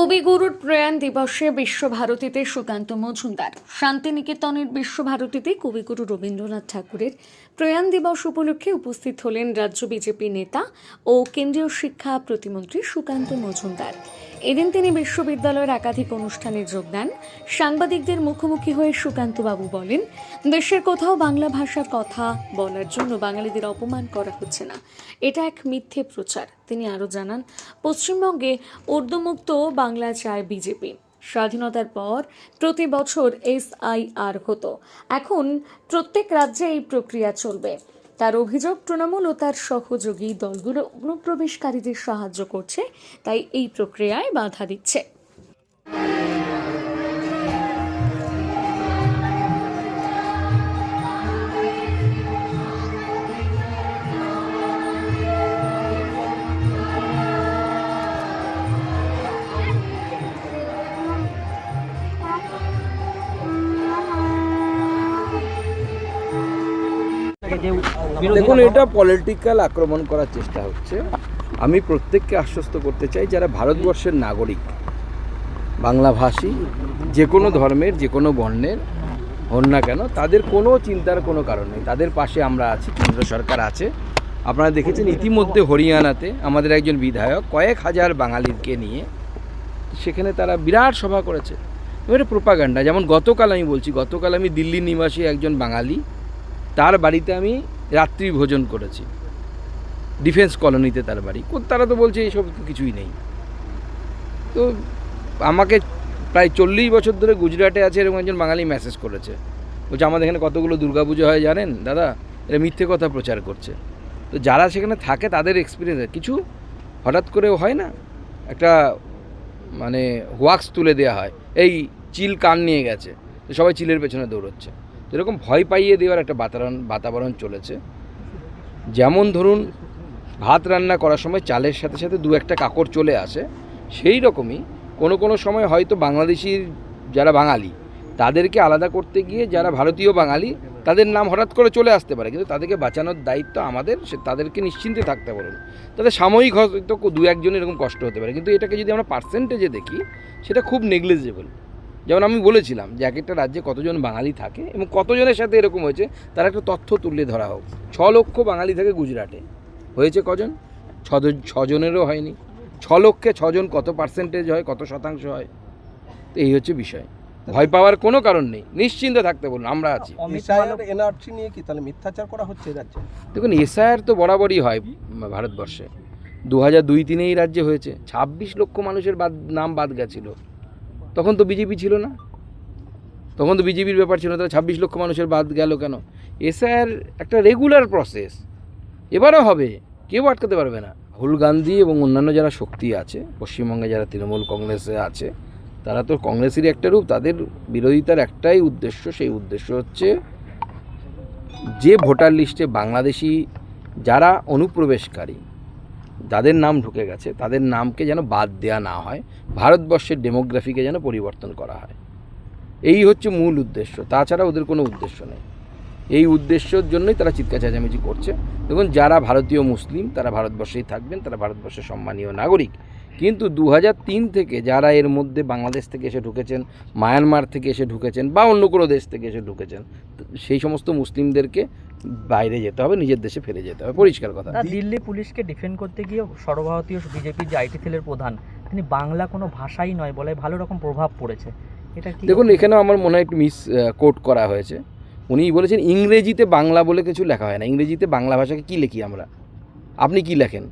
কবিগুরুর প্রয়াণ দিবসে বিশ্বভারতীতে সুকান্ত মজুমদার। শান্তিনিকেতনের বিশ্বভারতীতে কবিগুরু রবীন্দ্রনাথ ঠাকুরের প্রয়াণ দিবস উপলক্ষে উপস্থিত হলেন রাজ্য বিজেপি নেতা ও কেন্দ্রীয় শিক্ষা প্রতিমন্ত্রী সুকান্ত মজুমদার। এদিন তিনি বিশ্ববিদ্যালয়ের একাধিক অনুষ্ঠানে যোগ দেন। সাংবাদিকদের মুখোমুখি হয়ে সুকান্তবাবু বলেন, দেশের কোথাও বাংলা ভাষার কথা বলার জন্য বাঙালিদের অপমান করা হচ্ছে না। এটা এক মিথ্যে প্রচার। তিনি আরও জানান, পশ্চিমবঙ্গে উর্দুমুক্ত বাংলা চায় বিজেপি। স্বাধীনতার পর প্রতি বছর এসআইআর হতো। এখন প্রত্যেক রাজ্যে এই প্রক্রিয়া চলবে। তার অভিযোগ তৃণমূল ও তার সহযোগী দলগুলো অনুপ্রবেশকারীদের সাহায্য করছে, তাই এই প্রক্রিয়ায় বাধা দিচ্ছে। দেখুন এটা পলিটিক্যাল আক্রমণ করার চেষ্টা হচ্ছে। আমি প্রত্যেককে আশ্বস্ত করতে চাই যারা ভারতবর্ষের নাগরিক বাংলাভাষী যে কোনো ধর্মের যে কোনো বর্ণের হন না কেন তাদের কোনো চিন্তার কোনো কারণ নেই। তাদের পাশে আমরা আছি কেন্দ্র সরকার আছে। আপনারা দেখেছেন ইতিমধ্যে হরিয়ানাতে আমাদের একজন বিধায়ক কয়েক হাজার বাঙালিকে নিয়ে সেখানে তারা বিরাট সভা করেছে। এবারে প্রোপাগান্ডা যেমন গতকাল আমি বলছি গতকাল আমি দিল্লি নিবাসী একজন বাঙালি তার বাড়িতে আমি রাত্রি ভোজন করেছি। ডিফেন্স কলোনিতে তার বাড়ি। তারা তো বলছে এইসব তো কিছুই নেই। তো আমাকে প্রায় চল্লিশ বছর ধরে গুজরাটে আছে এরকম একজন বাঙালি মেসেজ করেছে। বলছে, আমাদের এখানে কতগুলো দুর্গাপুজো হয় জানেন? দাদা, এরা মিথ্যে কথা প্রচার করছে। তো যারা সেখানে থাকে তাদের এক্সপিরিয়েন্স কিছু হঠাৎ করেও হয় না? একটা মানে ওয়াক্স তুলে দেওয়া হয়। এই চিল কান নিয়ে গেছে। তো সবাই চিলের পেছনে দৌড়চ্ছে। তো এরকম ভয় পাইয়ে দেওয়ার একটা বাতাবরণ বাতাবরণ চলেছে। যেমন ধরুন, ভাত রান্না করার সময় চালের সাথে সাথে দু একটা কাকড় চলে আসে, সেই রকমই কোনো কোনো সময় হয়তো বাংলাদেশির যারা বাঙালি, তাদেরকে আলাদা করতে গিয়ে যারা ভারতীয় বাঙালি, তাদের নাম হঠাৎ করে চলে আসতে পারে। কিন্তু তাদেরকে বাঁচানোর দায়িত্ব আমাদের, সে তাদেরকে নিশ্চিন্তে থাকতে বলুন। তাদের সাময়িক হয়তো দু একজন এরকম কষ্ট হতে পারে। কিন্তু এটাকে যদি আমরা পার্সেন্টেজে দেখি, সেটা খুব নেগলিজেবল যেমন আমি বলেছিলাম যে এক একটা রাজ্যে কতজন বাঙালি থাকে এবং কতজনের সাথে এরকম হয়েছে তার একটা তথ্য তুলে ধরা হোক। ছ লক্ষ বাঙালি থাকে গুজরাটে। হয়েছে কজন? ছজন ছজনেরও হয়নি। ছ লক্ষে ছজন কত পার্সেন্টেজ হয় কত শতাংশ হয়? তো এই হচ্ছে বিষয়। ভয় পাওয়ার কোনো কারণ নেই। নিশ্চিন্তে থাকতে বলুন আমরা আছি। এনআরসি নিয়ে কি? তাহলে মিথ্যাচার করা হচ্ছে রাজ্যে? দেখুন এসআইআর তো বরাবরই হয় ভারতবর্ষে। দু হাজার দুই তিনে এই রাজ্যে হয়েছে। ছাব্বিশ লক্ষ মানুষের বাদ নাম বাদ গেছিল। তখন তো বিজেপি ছিল না। তখন তো বিজেপির ব্যাপার ছিল না, তাহলে ছাব্বিশ লক্ষ মানুষের বাদ গেল কেন? এসআইআর একটা রেগুলার প্রসেস এবারও হবে, কেউ আটকাতে পারবে না। রাহুল গান্ধী এবং অন্যান্য যারা শক্তি আছে, পশ্চিমবঙ্গে যারা তৃণমূল কংগ্রেসে আছে, তারা তো কংগ্রেসেরই একটা রূপ, তাদের বিরোধিতার একটাই উদ্দেশ্য, সেই উদ্দেশ্য হচ্ছে যে ভোটার লিস্টে বাংলাদেশি যারা অনুপ্রবেশকারী যাদের নাম ঢুকে গেছে। তাদের নামকে যেন বাদ দেওয়া না হয়, ভারতবর্ষের ডেমোগ্রাফিকে যেন পরিবর্তন করা হয়। এই হচ্ছে মূল উদ্দেশ্য। তাছাড়া ওদের কোনো উদ্দেশ্য নেই। এই উদ্দেশ্যর জন্যই তারা চিৎকার চেঁচামেচি করছে। দেখুন, যারা ভারতীয় মুসলিম, তারা ভারতবর্ষেই থাকবেন, তারা ভারতবর্ষের সম্মানীয় নাগরিক। কিন্তু দু থেকে যারা এর মধ্যে বাংলাদেশ থেকে এসে ঢুকেছেন, মায়ানমার থেকে এসে ঢুকেছেন বা অন্য কোনো দেশ থেকে এসে ঢুকেছেন, সেই সমস্ত মুসলিমদেরকে বাইরে যেতে হবে নিজের দেশে ফিরে যেতে হবে। পরিষ্কার কথা। দিল্লি পুলিশকে ডিফেন্ড করতে গিয়ে সর্বভারতীয় বিজেপির যে আইটি সেলের প্রধান তিনি বাংলা কোনো ভাষাই নয় বলে ভালো রকম প্রভাব পড়েছে। এটা দেখুন এখানেও আমার মনে হয় একটু মিস কোট করা হয়েছে। উনি বলেছেন ইংরেজিতে বাংলা বলে কিছু লেখা হয় না। ইংরেজিতে বাংলা ভাষাকে কী লিখি আমরা? আপনি কি লেখেন?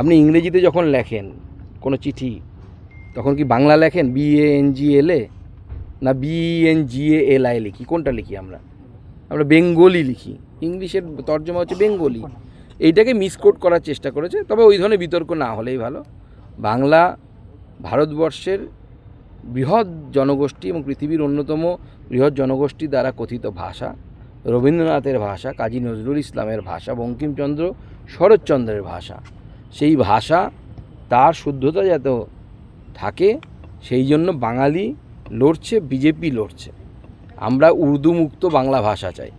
আপনি ইংরেজিতে যখন লেখেন কোনো চিঠি তখন কি বাংলা লেখেন? B A N G L A না B N G A L I লিখি? কোনটা লিখি আমরা? আমরা বেঙ্গলি লিখি। ইংলিশের তর্জমা হচ্ছে বেঙ্গলি। এইটাকে মিসকোট করার চেষ্টা করেছে, তবে ওই ধরনের বিতর্ক না হলেই ভালো। বাংলা ভারতবর্ষের বৃহৎ জনগোষ্ঠী এবং পৃথিবীর অন্যতম বৃহৎ জনগোষ্ঠী দ্বারা কথিত ভাষা, রবীন্দ্রনাথের ভাষা, কাজী নজরুল ইসলামের ভাষা, বঙ্কিমচন্দ্র শরৎচন্দ্রের ভাষা। সেই ভাষা, তার শুদ্ধতা যাতে থাকে, সেই জন্য বাঙালি লড়ছে, বিজেপি লড়ছে। আমরা উর্দু মুক্ত বাংলা ভাষা চাই।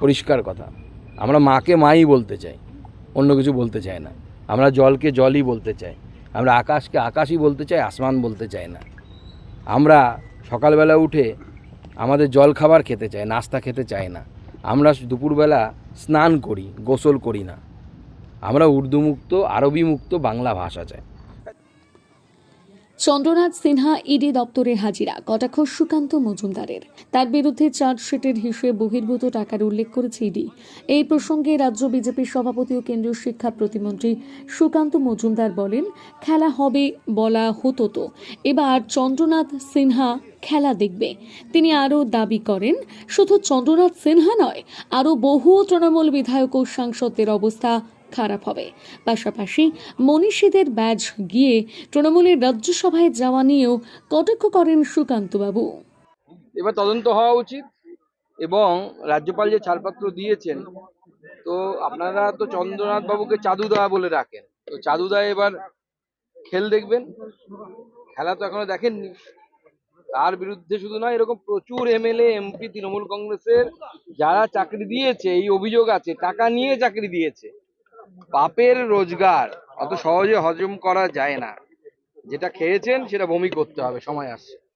পরিষ্কার কথা। আমরা মাকে মাই বলতে চাই, অন্য কিছু বলতে চাই না। আমরা জলকে জলই বলতে চাই, আমরা আকাশকে আকাশই বলতে চাই, আসমান বলতে চাই না। আমরা সকালবেলা উঠে আমাদের জল খাবার খেতে চাই, নাস্তা খেতে চাই না। আমরা দুপুরবেলা স্নান করি, গোসল করি না। আমরা উর্দু মুক্ত আরবি মুক্ত বাংলা ভাষা চাই। চন্দ্রনাথ সিনহা ইডি দপ্তরে হাজিরা, কটাক্ষ সুকান্ত মজুমদারের। তার বিরুদ্ধে চার্জশিটের হিসেবে বহির্ভূত টাকার উল্লেখ করেছে ইডি। এই প্রসঙ্গে রাজ্য বিজেপির সভাপতি ও কেন্দ্রীয় শিক্ষা প্রতিমন্ত্রী সুকান্ত মজুমদার বলেন, খেলা হবে, বলা হতো তো। এবার চন্দ্রনাথ সিনহা খেলা দেখবে। তিনি আরও দাবি করেন, শুধু চন্দ্রনাথ সিনহা নয়, আরও বহু তৃণমূল বিধায়ক ও সাংসদদের অবস্থা খারাপ হবে। পাশাপাশি মনীষীদের ব্যাজ গিয়ে তৃণমূলের রাজ্যসভায় যাওয়া নিয়েও কটাক্ষ করেন সুকান্তবাবু। এবার তদন্ত হওয়া উচিত এবং রাজ্যপাল যে ছাড়পত্র দিয়েছেন, তো আপনারা তো চন্দ্রনাথ বাবুকে চাদুদা বলে রাখেন তো চাদুদা এবার খেল দেখবেন। খেলা তো এখনও দেখেননি। তার বিরুদ্ধে শুধু নয়, এরকম প্রচুর এমএলএ, এমপি, তৃণমূল কংগ্রেসের যারা চাকরি দিয়েছে, এই অভিযোগ আছে, টাকা নিয়ে চাকরি দিয়েছে। পাপের রোজগার অত সহজে হজম করা যায় না। যেটা খেয়েছেন সেটা বমি করতে হবে, সময় আসছে।